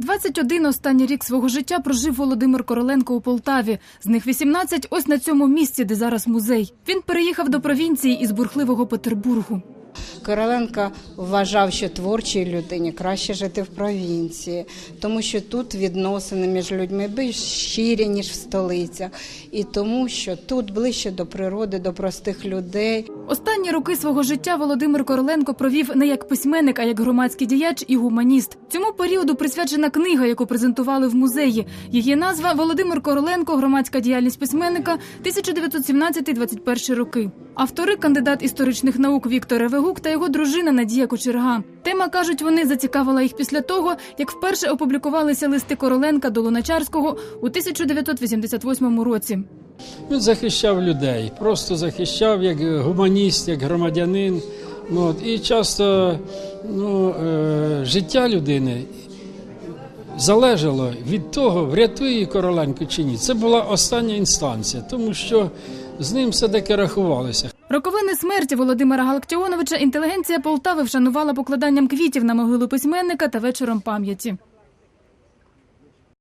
21 останній рік свого життя прожив Володимир Короленко у Полтаві. З них 18 ось на цьому місці, де зараз музей. Він переїхав до провінції із бурхливого Петербургу. Короленко вважав, що творчій людині краще жити в провінції, тому що тут відносини між людьми більш щирі, ніж в столицях, і тому, що тут ближче до природи, до простих людей. Останні роки свого життя Володимир Короленко провів не як письменник, а як громадський діяч і гуманіст. Цьому періоду присвячена книга, яку презентували в музеї. Її назва Володимир Короленко, громадська діяльність письменника 1917-21 роки. Автори кандидат історичних наук Віктор Ревегук та його дружина Надія Кочерга. Тема кажуть, вони зацікавила їх після того, як вперше опублікувалися листи Короленка до Луначарського у 1988 році. Він захищав людей, просто захищав як гуманіст, як громадянин. Ну, от, і часто ну, е, життя людини залежало від того, врятує Короленко чи ні. Це була остання інстанція, тому що з ним все-таки рахувалося. Роковини смерті Володимира Галактіоновича інтелігенція Полтави вшанувала покладанням квітів на могилу письменника та вечором пам'яті.